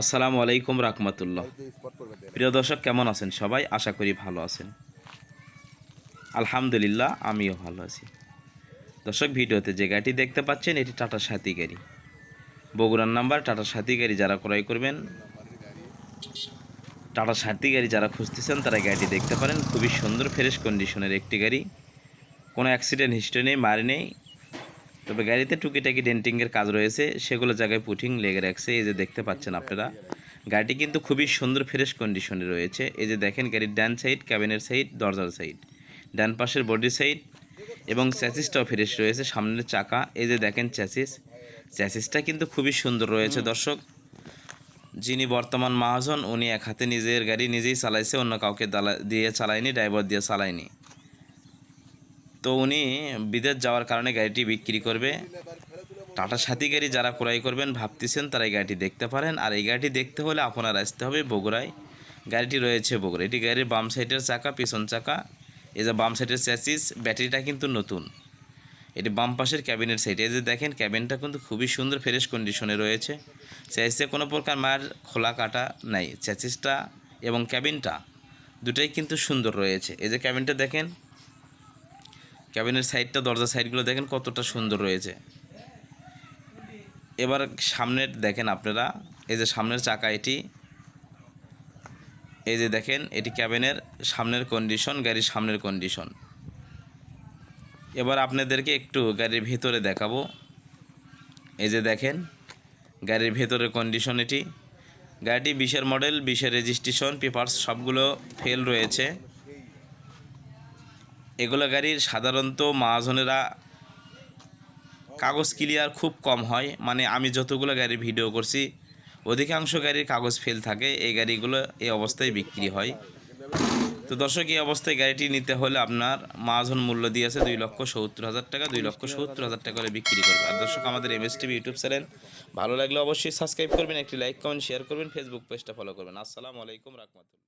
আসসালামু আলাইকুম রাহমাতুল্লাহ। প্রিয় দর্শক, কেমন আছেন সবাই? আশা করি ভালো আছেন। আলহামদুলিল্লাহ, আমিও ভালো আছি। দর্শক, ভিডিওতে যে গাড়িটি দেখতে পাচ্ছেন, এটি টাটা সাথী গাড়ি। বগুড়ার নাম্বার, টাটা সাথী গাড়ি যারা ক্রয় করবেন, টাটা সাথী গাড়ি যারা খুঁজতেছেন, তারা গাড়িটি দেখতে পারেন। খুবই সুন্দর, ফ্রেশ কন্ডিশনের একটি গাড়ি। কোনো অ্যাক্সিডেন্ট হিস্ট্রি নেই, মারি নেই। তবে গাড়িতে টুকিটাকি ডেন্টিংয়ের কাজ রয়েছে, সেগুলো জায়গায় পুটিং লেগে রাখছে। এই যে দেখতে পাচ্ছেন আপনারা, গাড়িটি কিন্তু খুবই সুন্দর ফ্রেশ কন্ডিশনে রয়েছে। এই যে দেখেন গাড়ির ডান সাইড ক্যাবিনের সাইড দরজার সাইড ডান পাশের বডি সাইড এবং চ্যাসিসটাও ফ্রেশ রয়েছে, সামনের চাকা। এই যে দেখেন চ্যাসিস চ্যাসিসটা কিন্তু খুবই সুন্দর রয়েছে দর্শক। যিনি বর্তমান মহাজন, উনি এক হাতে নিজের গাড়ি নিজেই চালাইছে, অন্য কাউকে দিয়ে চালায়নি ড্রাইভার দিয়ে চালায়নি। তো উনি বিদেশ যাওয়ার কারণে গাড়িটি বিক্রি করবে। টাটা সাথী গাড়ি যারা ক্রয় করবেন ভাবতেছেন তারা এই গাড়িটি দেখতে পারেন। আর এই গাড়িটি দেখতে হলে আপনার আসতে হবে বগুড়ায়। গাড়িটি রয়েছে বগুড়া এটি গাড়ির বাম সাইডের চাকা, পিছন চাকা। এই যে বাম সাইডের চ্যাসিস ব্যাটারিটা কিন্তু নতুন। এটি বাম পাশের ক্যাবিনের সাইড এই যে দেখেন ক্যাবিনটা কিন্তু খুবই সুন্দর ফ্রেশ কন্ডিশনে রয়েছে। চ্যাসিসে কোনো প্রকার মায়ের খোলা, কাটা নাই। চ্যাসিসটা এবং ক্যাবিনটা দুটাই কিন্তু সুন্দর রয়েছে। এই যে ক্যাবিনটা দেখেন ক্যাবিনের সাইডটা, দরজার সাইডগুলো দেখেন কতটা সুন্দর রয়েছে। এবার সামনের দেখেন আপনারা, এই যে সামনের চাকা এটি, এই যে দেখেন এটি ক্যাবিনের সামনের কন্ডিশন গাড়ির সামনের কন্ডিশন এবার আপনাদেরকে একটু গাড়ির ভেতরে দেখাবো। এই যে দেখেন, গাড়ির ভেতরের কন্ডিশন এটি। গাড়িটি বিশের মডেল বিশের রেজিস্ট্রেশন পেপারস সবগুলো ফেল রয়েছে। এগুলো গাড়ির সাধারণত মহাজনেরা কাগজ ক্লিয়ার খুব কম হয়। মানে আমি যতগুলো গাড়ির ভিডিও করছি, অধিকাংশ গাড়ির কাগজ ফেল থাকে, এই গাড়িগুলো এই অবস্থায় বিক্রি হয়। তো দর্শক, এই অবস্থায় গাড়িটি নিতে হলে আপনার মহাজন মূল্য দিয়েছে দুই লক্ষ সত্তর হাজার টাকা, দুই লক্ষ সত্তর হাজার টাকা করে বিক্রি করবে। আর দর্শক, আমাদের M S TV YouTube channel ভালো লাগলে অবশ্যই সাবস্ক্রাইব করবেন, একটি লাইক কমেন্ট শেয়ার করবেন ফেসবুক পেজটা ফলো করবেন। আসসালামু আলাইকুম রাহমাতুল্লাহ।